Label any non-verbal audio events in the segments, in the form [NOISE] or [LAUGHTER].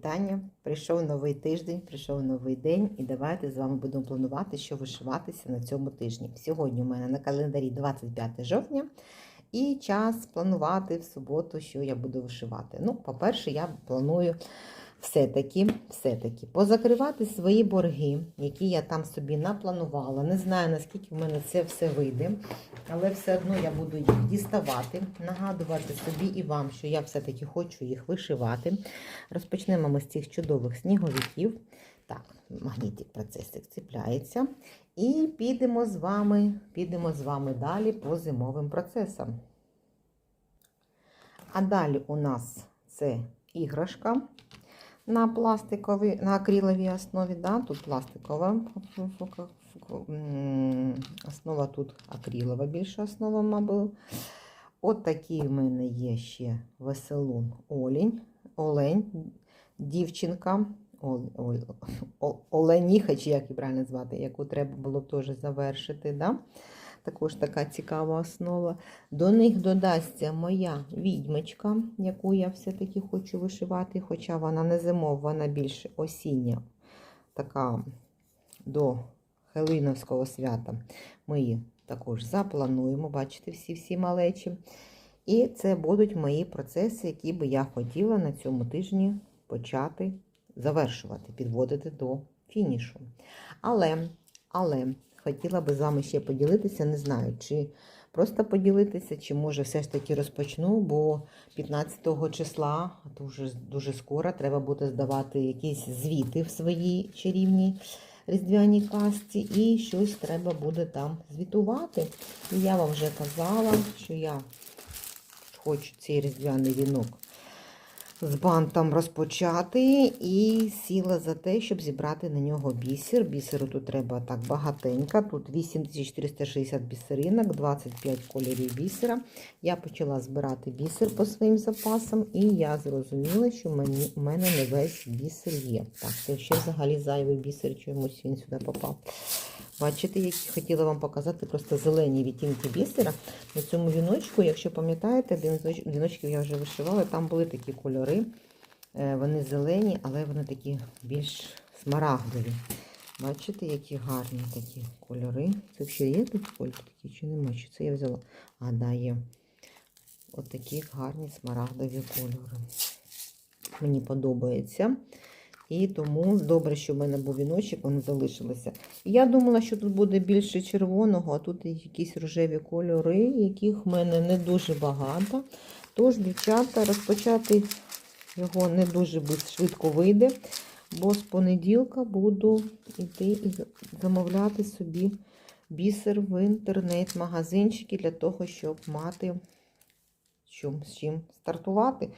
вітання. Прийшов новий тиждень, прийшов новий день, і давайте з вами будемо планувати, що вишиватися на цьому тижні. Сьогодні у мене на календарі 25 жовтня, і час планувати в суботу, що я буду вишивати. Ну, по-перше, я планую все-таки, все-таки позакривати свої борги, які я там собі напланувала. Не знаю, наскільки в мене це все вийде, але все одно я буду їх діставати, нагадувати собі і вам, що я все-таки хочу їх вишивати. Розпочнемо ми з цих чудових сніговиків. Так, магнітик процесик цепляється. І підемо з вами, підемо з вами далі по зимовим процесам. А далі у нас це іграшка на пластиковій, на акриловій основі. Да? Тут пластикова основа, тут акрилова більша основа, мабуть. От такий в мене є ще веселун олень, олень, дівчинка, ол, ол, ол, оленіха, чи як її правильно звати, яку треба було б теж завершити. Да? Також така цікава основа. До них додасться моя відьмочка, яку я все-таки хочу вишивати, хоча вона не зимова, вона більш осіння, така до Хелиновського свята. Ми її також заплануємо, бачите, всі-всі малечі. І це будуть мої процеси, які би я хотіла на цьому тижні почати завершувати, підводити до фінішу. Але, але хотіла би з вами ще поділитися, не знаю, чи просто поділитися, чи може все ж таки розпочну, бо 15 числа, дуже, дуже скоро, треба буде здавати якісь звіти в своїй чарівній різдвяній касті, і щось треба буде там звітувати. І я вам вже казала, що я хочу цей різдвяний вінок з бантом розпочати і сіла за те, щоб зібрати на нього бісер. Бісеру тут треба так багатенько. Тут 8460 бісеринок, 25 кольорів бісера. Я почала збирати бісер по своїм запасам, і я зрозуміла, що мені, у мене не весь бісер є. Так, це ще взагалі зайвий бісер, чомусь він сюди попав. Бачите, які хотіла вам показати просто зелені відтінки бісера. На цьому віночку, якщо пам'ятаєте, віночків я вже вишивала, там були такі кольори. Е, Вони зелені, але вони такі більш смарагдові. Бачите, які гарні такі кольори. Це взагалі є тут кольори такі чи немає? Чи це я взяла? А, да, є. От такі гарні смарагдові кольори. Мені подобається. І тому добре, що в мене був віночок, вони залишилися. Я думала, що тут буде більше червоного, а тут якісь рожеві кольори, яких в мене не дуже багато. Тож, дівчата, розпочати його не дуже швидко вийде, бо з понеділка буду йти і замовляти собі бісер в інтернет-магазинчики для того, щоб мати з чим стартувати.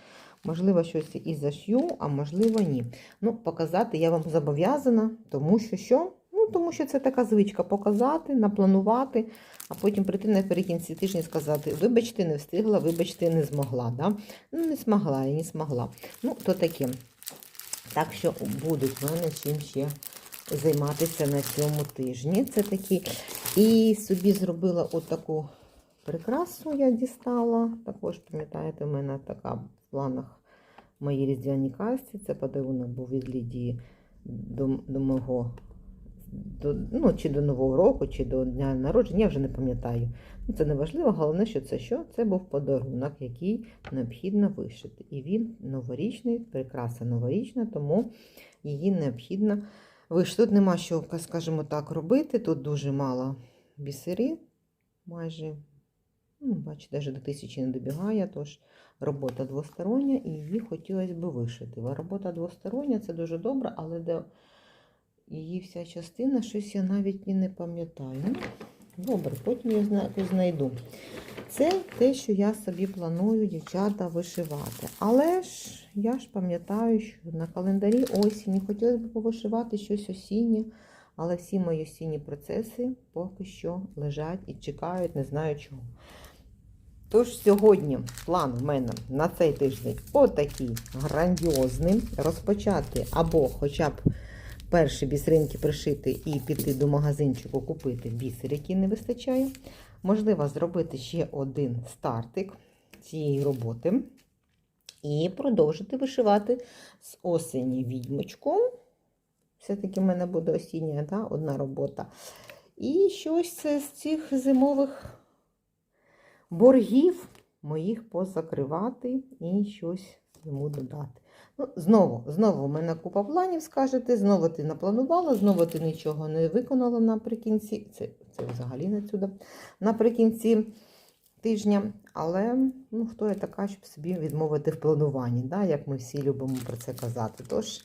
Можливо, щось і зашью, а можливо, ні. Ну, показати я вам зобов'язана, тому що що? Ну, тому що це така звичка показати, напланувати, а потім прийти наприкінці тижня і сказати, вибачте, не встигла, вибачте, не змогла. Да? Ну, не змогла і не змогла. Ну, то таке. Так що будуть в мене чим ще займатися на цьому тижні. Це такі. І собі зробила отаку прикрасу, я дістала. Також, пам'ятаєте, в мене така в планах моїй різдвяній касті. Це подарунок був від Лідії до, до мого. До, ну, чи до Нового року, чи до дня народження, я вже не пам'ятаю. Ну, Це не важливо, головне, що це що? Це був подарунок, який необхідно вишити. І він новорічний, прикраса новорічна, тому її необхідно вишити. Тут нема що, скажімо так, робити. Тут дуже мало бісери, майже, ну, бачите, навіть до тисячі не добігає, тож робота двостороння, і її хотілося б вишити. Робота двостороння це дуже добре, але де її вся частина, щось я навіть і не пам'ятаю. Ну, Добре, потім я зна- знайду. Це те, що я собі планую, дівчата, вишивати. Але ж я ж пам'ятаю, що на календарі осінь хотілося б повишивати щось осіннє, але всі мої осінні процеси поки що лежать і чекають, не знаю чого. Тож сьогодні план в мене на цей тиждень отакий грандіозний. Розпочати або хоча б перші бісеринки пришити і піти до магазинчику купити бісер, який не вистачає. Можливо, зробити ще один стартик цієї роботи. І продовжити вишивати з осені відьмочку. Все-таки в мене буде осіння да, одна робота. І щось з цих зимових боргів моїх позакривати і щось йому додати. Ну, Знову, знову в мене купа планів, скажете, знову ти напланувала, знову ти нічого не виконала наприкінці. Це, це взагалі не сюди. Наприкінці тижня. Але ну, хто я така, щоб собі відмовити в плануванні, да? як ми всі любимо про це казати. Тож,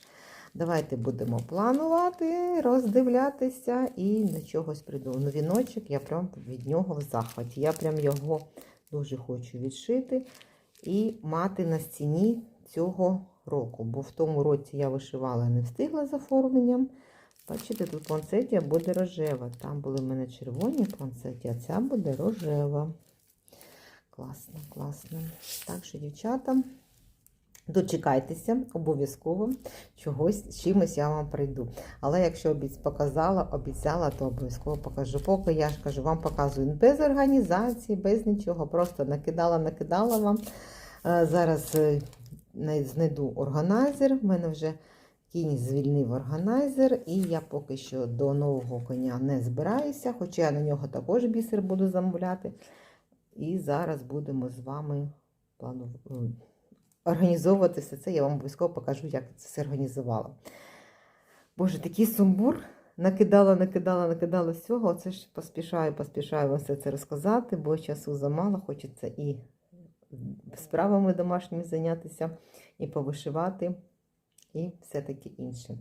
давайте будемо планувати, роздивлятися і до чогось прийду. Ну, віночок, я прям від нього в захваті. Я прям його дуже хочу відшити і мати на стіні цього року. Бо в тому році я вишивала не встигла з оформленням. Бачите, тут планцетія буде рожева. Там були в мене червоні планцеті, а ця буде рожева. Класно, класно. Так що, дівчата, дочекайтеся, обов'язково чогось, чимось я вам прийду. Але якщо показала, обіцяла, то обов'язково покажу. Поки я ж кажу, вам показую без організації, без нічого. Просто накидала, накидала вам. Е, Зараз е, знайду органайзер. В мене вже кінь звільнив органайзер, і я поки що до нового коня не збираюся, хоча я на нього також бісер буду замовляти. І зараз будемо з вами плану... організовувати все це. Я вам обов'язково покажу, як це все організувала. Боже, такий сумбур. Накидала, накидала, накидала всього. Оце ж поспішаю, поспішаю вам все це розказати, бо часу замало, хочеться і справами домашніми зайнятися, і повишивати, і все таке інше.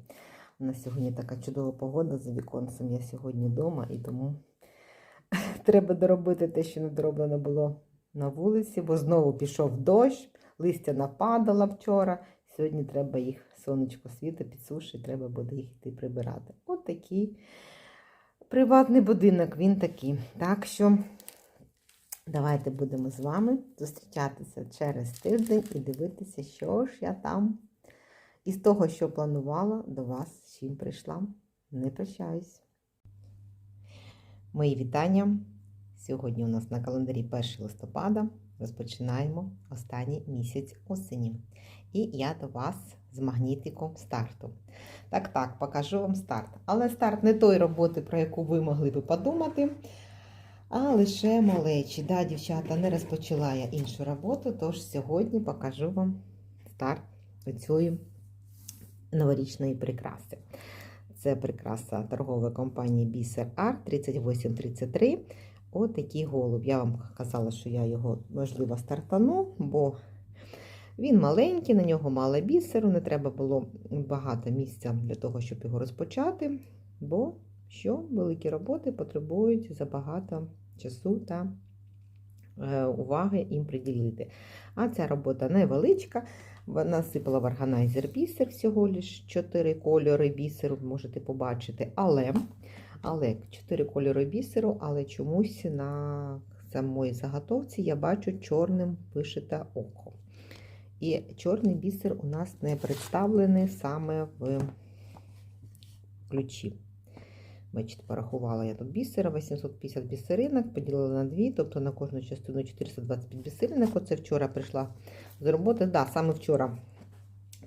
У нас сьогодні така чудова погода за віконцем. Я сьогодні вдома і тому [LAUGHS] треба доробити те, що не дороблено було на вулиці, бо знову пішов дощ, листя нападало вчора. Сьогодні треба їх, сонечко світить, підсушить, треба буде їх йти прибирати. От такий приватний будинок, він такий. Так що давайте будемо з вами зустрічатися через тиждень і дивитися, що ж я там із того, що планувала, до вас з чим прийшла. Не прощаюсь. Мої вітання. Сьогодні у нас на календарі 1 листопада. Розпочинаємо останній місяць осені. І я до вас з магнітиком старту. Так, так, покажу вам старт. Але старт не той роботи, про яку ви могли би подумати, а лише малечі. Да, дівчата, не розпочала я іншу роботу, тож сьогодні покажу вам старт цієї новорічної прикраси. Це прикраса торгової компанії Бісер Арт 3833. Ось такий голуб. Я вам казала, що я його, можливо, стартану, бо він маленький, на нього мало бісеру, не треба було багато місця для того, щоб його розпочати, бо що великі роботи потребують забагато часу та е, уваги їм приділити. А ця робота невеличка. Вона сипала в органайзер бісер, всього лиш 4 кольори бісеру, можете побачити. Але, але 4 кольори бісеру, але чомусь на самої заготовці я бачу чорним вишите око. І чорний бісер у нас не представлений саме в ключі. Бачите, порахувала я тут бісера, 850 бісеринок, поділила на дві, тобто на кожну частину 425 бісеринок. Оце вчора прийшла з роботи. Так, да, саме вчора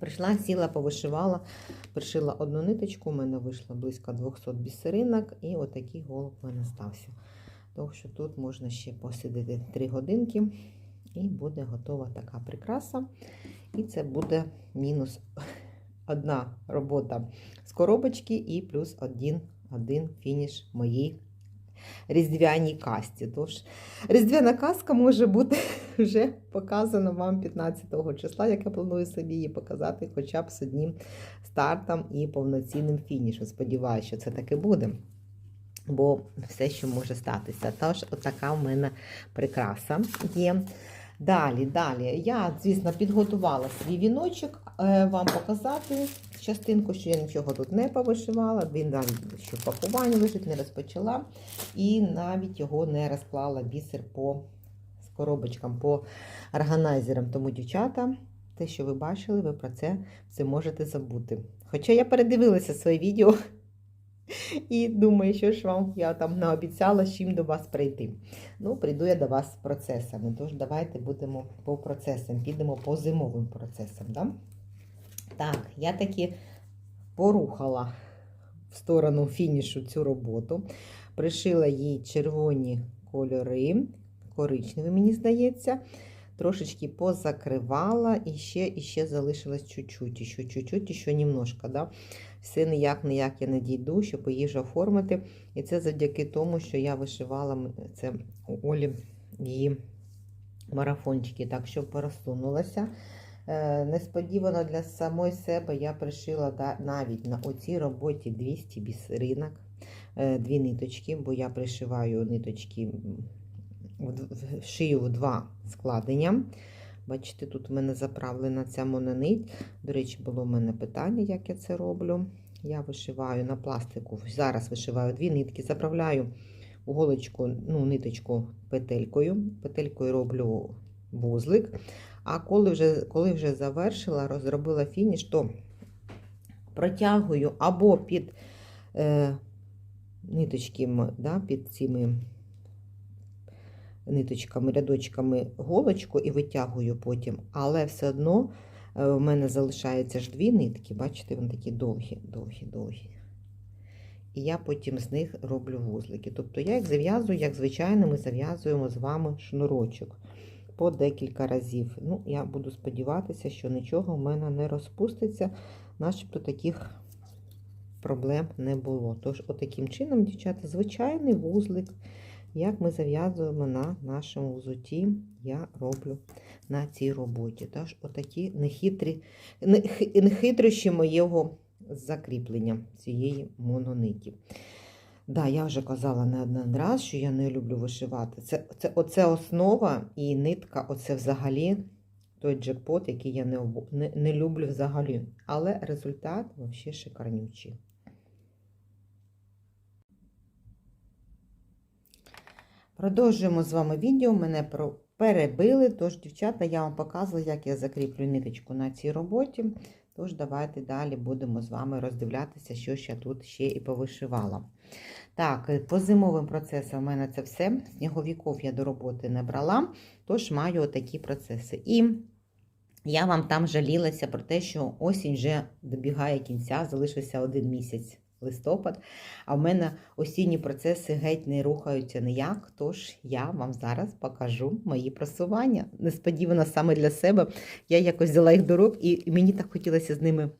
прийшла, сіла, повишивала, пришила одну ниточку, у мене вийшло близько 200 бісеринок, і отакий голуб у мене стався. Тому що тут можна ще посидіти 3 годинки, і буде готова така прикраса. І це буде мінус одна робота з коробочки і плюс один один фініш моїй різдвяній касті. Тож, різдвяна казка може бути [LAUGHS] вже показана вам 15 числа, як я планую собі її показати, хоча б з одним стартом і повноцінним фінішем. Сподіваюся, що це таки буде. Бо все, що може статися. Тож, отака в мене прикраса є. Далі, далі. Я, звісно, підготувала свій віночок вам показати частинку, що я нічого тут не повишивала, він навіть що пакування лежить, не розпочала, і навіть його не розклала бісер по коробочкам, по органайзерам. Тому, дівчата, те, що ви бачили, ви про це все можете забути. Хоча я передивилася своє відео [LAUGHS] І думаю, що ж вам я там наобіцяла з чим до вас прийти. Ну, прийду я до вас з процесами. Тож давайте будемо по процесам, підемо по зимовим процесам. Да? Так, я таки порухала в сторону фінішу цю роботу. Пришила їй червоні кольори, коричневі, мені здається. Трошечки позакривала і ще, і ще залишилось чуть-чуть, ще чуть-чуть, ще немножко. Да? Все ніяк ніяк я не дійду, щоб її ж оформити. І це завдяки тому, що я вишивала це у Олі її марафончики, так що порозсунулася. Е, Несподівано для самої себе я пришила навіть на оцій роботі 200 бісеринок, е, дві ниточки, бо я пришиваю ниточки шию в два складення. Бачите, тут в мене заправлена ця мононить. До речі, було в мене питання, як я це роблю. Я вишиваю на пластику. Зараз вишиваю дві нитки, заправляю голочку, ну, ниточку петелькою. Петелькою роблю вузлик. А коли вже, коли вже завершила, розробила фініш, то протягую або під е, ниточки, да, під цими ниточками, рядочками голочку і витягую потім. Але все одно е, в мене залишається ж дві нитки, бачите, вони такі довгі, довгі, довгі. І я потім з них роблю вузлики. Тобто я їх зав'язую, як звичайно, ми зав'язуємо з вами шнурочок по декілька разів. Ну, я буду сподіватися, що нічого в мене не розпуститься, начебто таких проблем не було. Тож, отаким чином, дівчата, звичайний вузлик, як ми зав'язуємо на нашому взуті, я роблю на цій роботі. Тож, отакі нехитрі, нехитрощі моєго закріплення цієї монониті. Да, я вже казала не один раз, що я не люблю вишивати. Це, це, оце основа і нитка, оце взагалі той джекпот, який я не, не, не люблю взагалі. Але результат взагалі шикарнючий. Продовжуємо з вами відео. Мене про... перебили. Тож, дівчата, я вам показувала, як я закріплю ниточку на цій роботі. Тож, давайте далі будемо з вами роздивлятися, що я тут ще і повишивала. Так, е, по зимовим процесам у мене це все. Сніговиків я до роботи не брала, тож маю отакі процеси. І я вам там жалілася про те, що осінь вже добігає кінця, залишився один місяць листопад, а в мене осінні процеси геть не рухаються ніяк. Тож я вам зараз покажу мої просування. Несподівано саме для себе. Я якось взяла їх до рук, і мені так хотілося з ними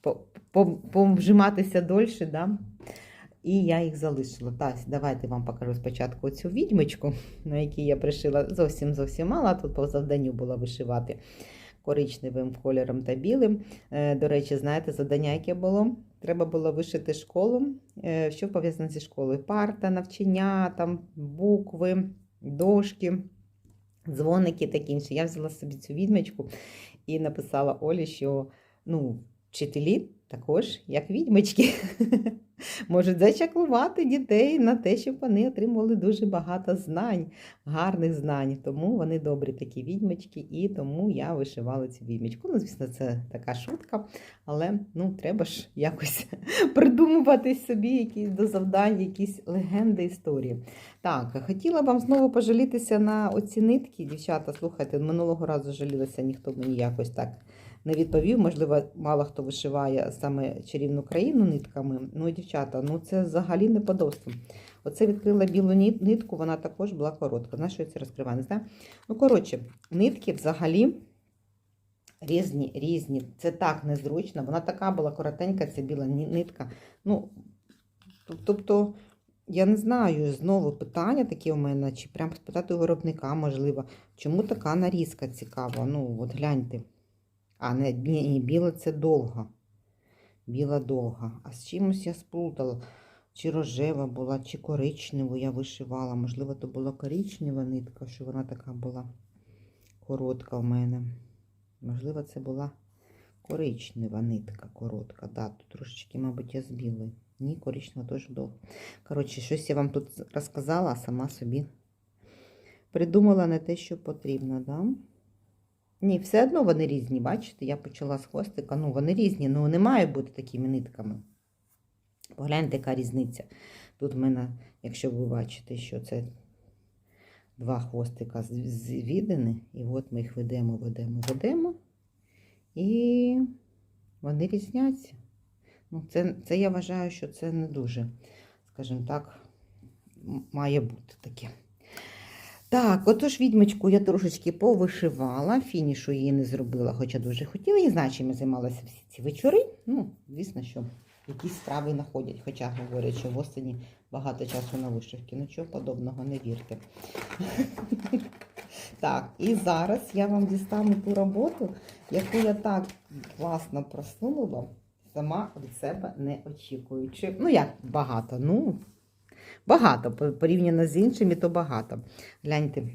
по- по- повжиматися дольше. Да? І я їх залишила. Так, давайте вам покажу спочатку цю відьмочку, [LAUGHS] на якій я пришила зовсім зовсім мало. Тут по завданню було вишивати коричневим кольором та білим. Е, До речі, знаєте, завдання, яке було? Треба було вишити школу. Е, Що пов'язане зі школою? Парта, навчання, там букви, дошки, дзвоники такі інше. Я взяла собі цю відьмочку і написала Олі, що ну, вчителі також, як відьмочки, [LAUGHS] можуть зачаклувати дітей на те, щоб вони отримували дуже багато знань, гарних знань. Тому вони добрі такі відьмочки, і тому я вишивала цю відьмочку. Ну, звісно, це така шутка, але ну, треба ж якось [LAUGHS] придумувати собі якісь до завдань, якісь легенди історії. Так, хотіла вам знову пожалітися на оці нитки. Дівчата, слухайте, минулого разу жалілася, ніхто мені якось так не відповів. Можливо, мало хто вишиває саме чарівну країну нитками. Ну, дівчата, ну це взагалі не подобство. Оце відкрила білу нитку, вона також була коротка. На що я це розкриваю? Не знаю. Ну, коротше, нитки взагалі різні, різні. Це так незручно. Вона така була коротенька, ця біла нитка. Ну, тобто, я не знаю, знову питання таке у мене, чи прям спитати у виробника, можливо, чому така нарізка цікава? Ну, от гляньте. А, не, ні, біла це довга. Біла довга. А з чимось я сплутала. Чи рожева була, чи коричневу я вишивала. Можливо, то була коричнева нитка, що вона така була коротка в мене. Можливо, це була коричнева нитка коротка. Да, тут трошечки, мабуть, я з білої. Ні, коричнева теж довга. Коротше, щось я вам тут розказала, а сама собі придумала не те, що потрібно, да? Ні, все одно вони різні, бачите? Я почала з хвостика. Ну, вони різні, ну не має бути такими нитками. Погляньте, яка різниця. Тут в мене, якщо ви бачите, що це два хвостика з- звідини, і от ми їх ведемо, ведемо, ведемо, і вони різняться. Ну, це, це я вважаю, що це не дуже, скажімо так, має бути таке. Так, отож відьмочку я трошечки повишивала, фінішу її не зробила, хоча дуже хотіла. Чим я займалася всі ці вечори. Ну, звісно, що якісь справи знаходять, хоча говорять, що в осені багато часу на вишивки. Нічого подобного, не вірте. [LAUGHS] Так, і зараз я вам дістану ту роботу, яку я так класно просунула, сама від себе не очікуючи. Ну, як багато, ну, багато, порівняно з іншими, то багато. Гляньте,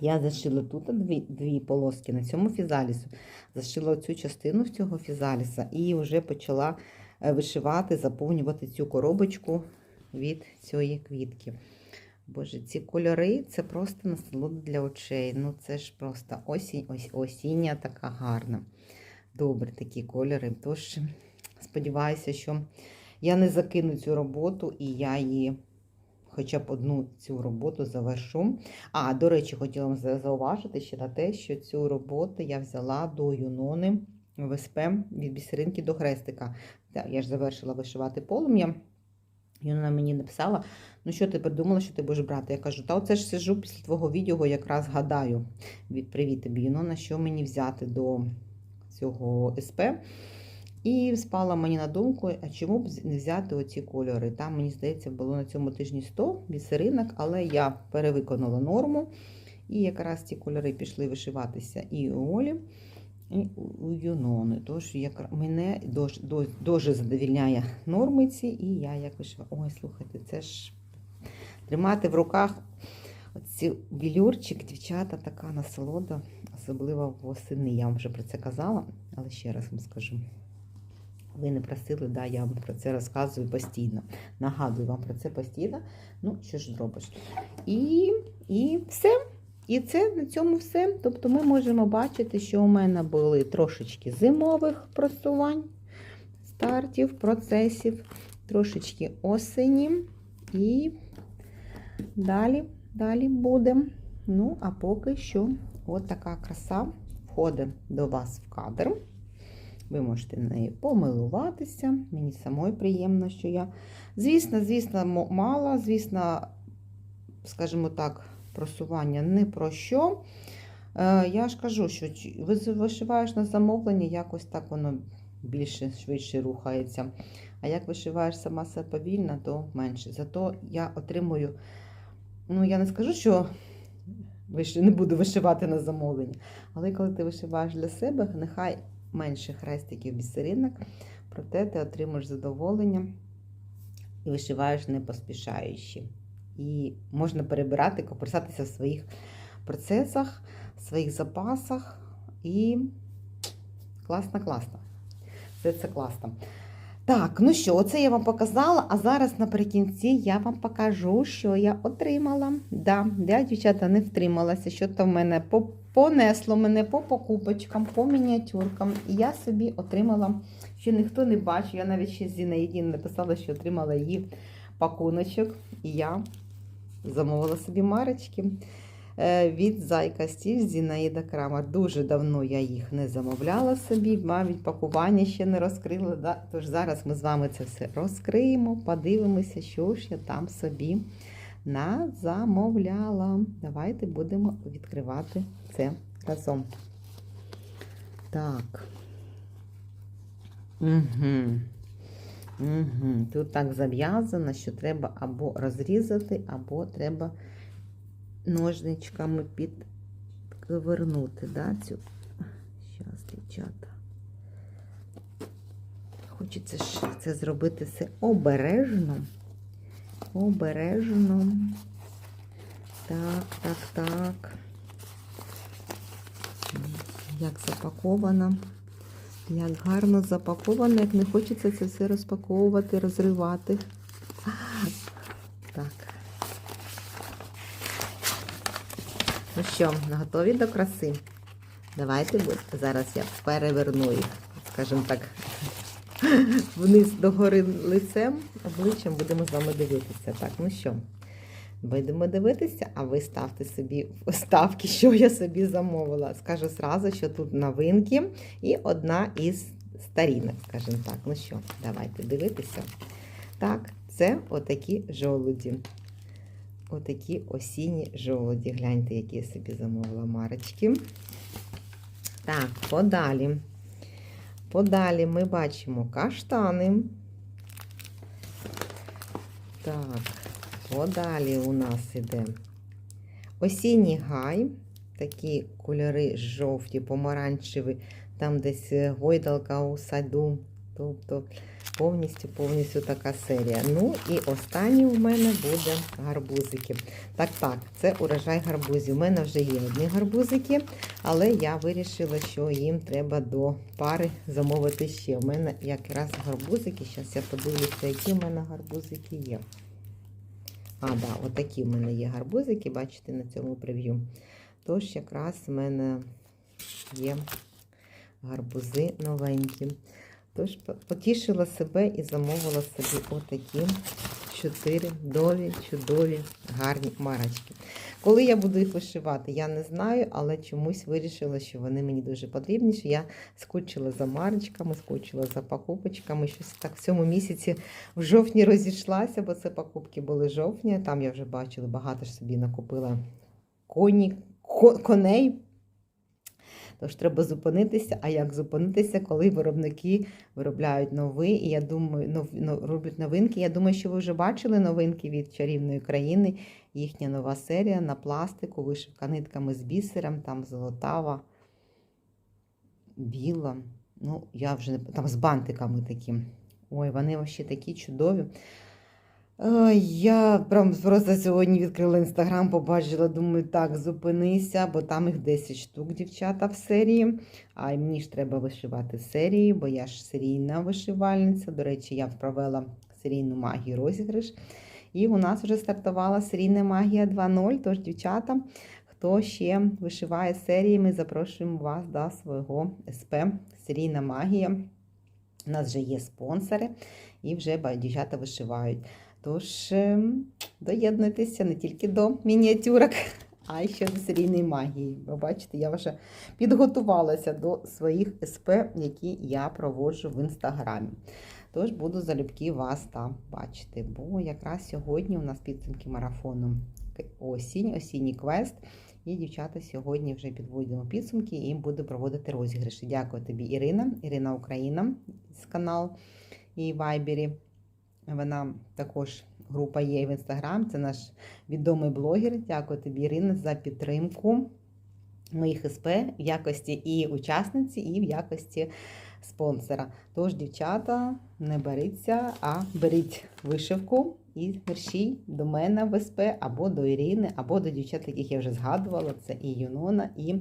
я зашила тут дві, дві полоски на цьому фізалісу, зашила цю частину цього фізаліса і вже почала е, вишивати, заповнювати цю коробочку від цієї квітки. Боже, ці кольори це просто насолода для очей. Ну це ж просто осінь, ось осіння така гарна. Добре, такі кольори. Тож сподіваюся, що я не закину цю роботу і я її хоча б одну цю роботу завершу. А, до речі, хотіла вам зауважити ще на те, що цю роботу я взяла до Юнони ВСП від бісеринки до хрестика. Я ж завершила вишивати полум'я. Юнона мені написала, ну що ти придумала, що ти будеш брати? Я кажу, та оце ж сижу після твого відео, якраз гадаю. Від привіт тобі, Юнона, що мені взяти до цього СП. І спала мені на думку, а чому б не взяти оці кольори. Там, мені здається, було на цьому тижні 100 бісеринок, але я перевиконала норму. І якраз ці кольори пішли вишиватися і у Олі, і у Юнони. Тож як мене дуже, дуже задовільняє нормиці, і я як вишиваю. Ой, слухайте, це ж тримати в руках оці білюрчик, дівчата, така насолода, особливо восени. Я вам вже про це казала, але ще раз вам скажу. Ви не просили, да, я вам про це розказую постійно. Нагадую вам про це постійно. Ну, що ж зробиш? І, і все. І це на цьому все. Тобто ми можемо бачити, що у мене були трошечки зимових просувань, стартів, процесів, трошечки осені. І далі, далі буде. Ну, а поки що, от така краса входить до вас в кадр. Ви можете нею помилуватися. Мені самої приємно, що я. Звісно, звісно, мало, звісно, скажімо так, просування не про що. Е, Я ж кажу, що ви вишиваєш на замовлення, якось так воно більше швидше рухається. А як вишиваєш сама себе повільно, то менше. Зато я отримую, ну я не скажу, що не буду вишивати на замовлення, але коли ти вишиваєш для себе, нехай менше хрестиків бісеринок, проте ти отримуєш задоволення і вишиваєш не поспішаючи. І можна перебирати, копирсатися в своїх процесах, в своїх запасах. І класно, класно. Все це класно. Так, ну що, оце я вам показала, а зараз наприкінці я вам покажу, що я отримала. Да, я, дівчата, не втрималася, що то в мене по- понесло мене по покупочкам, по мініатюркам. І я собі отримала, що ніхто не бачив. Я навіть ще Зінаїді написала, що отримала її пакуночок. І я замовила собі марочки е, від Зайка Стіль Зінаїда Крамер. Дуже давно я їх не замовляла собі, мабуть, пакування ще не розкрила. Да? Тож зараз ми з вами це все розкриємо, подивимося, що ж я там собі назамовляла. Давайте будемо відкривати це разом. Так. Угу. Угу. Тут так зав'язано, що треба або розрізати, або треба ножничками підвернути. Да, цю. Зараз, дівчата. Хочеться це зробити все обережно. Обережно. Так, так, так. Як запаковано. Як гарно запаковано, як не хочеться це все розпаковувати, розривати. Так. Ну що, готові до краси? Давайте зараз я переверну їх, скажімо так, вниз догори лицем, обличчям будемо з вами дивитися. Так, ну що, будемо дивитися, а ви ставте собі ставки, [LAUGHS] що я собі замовила. Скажу зразу, що тут новинки і одна із старінок, скажімо так. Ну що, давайте дивитися. Так, це отакі жолуді. Отакі осінні жолуді. Гляньте, які я собі замовила марочки. Так, подалі. Подалі ми бачимо каштани. Так, подалі у нас іде осінній гай. Такі кольори жовті, помаранчеві, там десь гойдалка у саду. Тобто повністю повністю така серія. Ну і останній у мене буде гарбузики. Так, так, це урожай гарбузів. У мене вже є одні гарбузики, але я вирішила, що їм треба до пари замовити ще. У мене якраз гарбузики. Зараз я подивлюся, які в мене гарбузики є. А, так, да, отакі в мене є гарбузики, бачите, на цьому прев'ю. Тож, якраз в мене є гарбузи новенькі. Тож потішила себе і замовила собі отакі чотири дові, чудові, гарні марочки. Коли я буду їх вишивати, я не знаю, але чомусь вирішила, що вони мені дуже потрібні. що Я скучила за марочками, скучила за покупочками. Щось так в цьому місяці в жовтні розійшлася, бо це покупки були жовтні. Там я вже бачила, багато ж собі накупила коні, коней. Тож треба зупинитися. А як зупинитися, коли виробники виробляють новий, і я думаю, нов, нов, роблять новинки. Я думаю, що ви вже бачили новинки від чарівної країни. Їхня нова серія на пластику, вишивка нитками з бісером, там золотава, біла. Ну, я вже не там з бантиками такі. Ой, вони взагалі такі чудові. Я прям просто сьогодні відкрила інстаграм, побачила, думаю, так, зупинися, бо там їх 10 штук, дівчата, в серії. А мені ж треба вишивати серії, бо я ж серійна вишивальниця. До речі, я вправила серійну магію розіграш. І у нас вже стартувала серійна магія 2.0. Тож, дівчата, хто ще вишиває серії, ми запрошуємо вас до свого СП Серійна магія. У нас вже є спонсори, і вже дівчата вишивають. Тож, ем, доєднуйтеся не тільки до мініатюрок, а й ще до серійної магії. Ви бачите, я вже підготувалася до своїх СП, які я проводжу в інстаграмі. Тож буду залюбки вас там бачити. Бо якраз сьогодні у нас підсумки марафону осінь, осінній квест. І дівчата сьогодні вже підводимо підсумки і буду проводити розіграші. Дякую тобі, Ірина, Ірина Україна з каналу і Вайбері. Вона також група є в інстаграм. Це наш відомий блогер. Дякую тобі, Ірина, за підтримку моїх СП в якості і учасниці, і в якості спонсора. Тож, дівчата, не беріться, а беріть вишивку і мерщій до мене в СП, або до Ірини, або до дівчат, яких я вже згадувала. Це і Юнона, і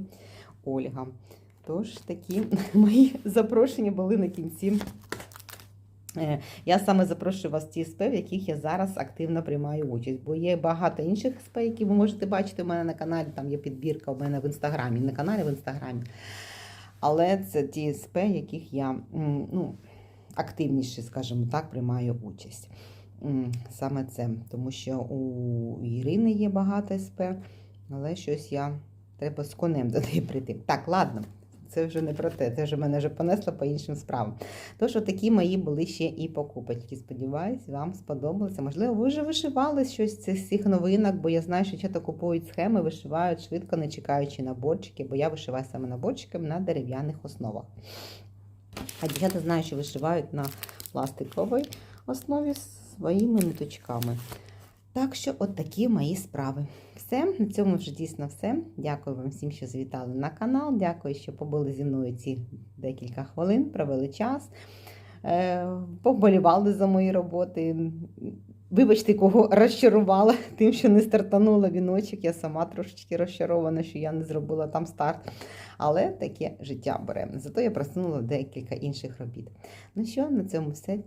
Ольга. Тож, такі [LAUGHS] мої запрошення були на кінці. Е, я саме запрошую вас в ті СП, в яких я зараз активно приймаю участь, бо є багато інших СП, які ви можете бачити у мене на каналі, там є підбірка у мене в інстаграмі, на каналі в інстаграмі. Але це ті СП, в яких я ну, активніше, скажімо так, приймаю участь. Саме це, тому що у Ірини є багато СП, але щось я треба з конем до неї прийти. Так, ладно це вже не про те, це вже мене вже понесло по іншим справам. Тож, такі мої були ще і покупочки. Сподіваюсь, вам сподобалося. Можливо, ви вже вишивали щось з цих новинок, бо я знаю, що чато купують схеми, вишивають швидко, не чекаючи на борчики, бо я вишиваю саме на борчиками на дерев'яних основах. А дівчата знаю, що вишивають на пластиковій основі своїми ниточками. Так що, от такі мої справи. Все, на цьому вже дійсно все. Дякую вам всім, що завітали на канал. Дякую, що побули зі мною ці декілька хвилин, провели час, е, поболівали за мої роботи. Вибачте, кого розчарувала [LAUGHS] тим, що не стартанула віночок. Я сама трошечки розчарована, що я не зробила там старт. Але таке життя бере. Зато я просунула декілька інших робіт. Ну що, на цьому все.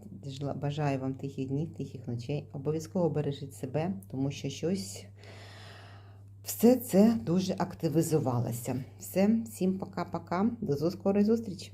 Бажаю вам тихих днів, тихих ночей. Обов'язково бережіть себе, тому що щось. Все це дуже активізувалося. Все, всім пока-пока. До скорої зустрічі!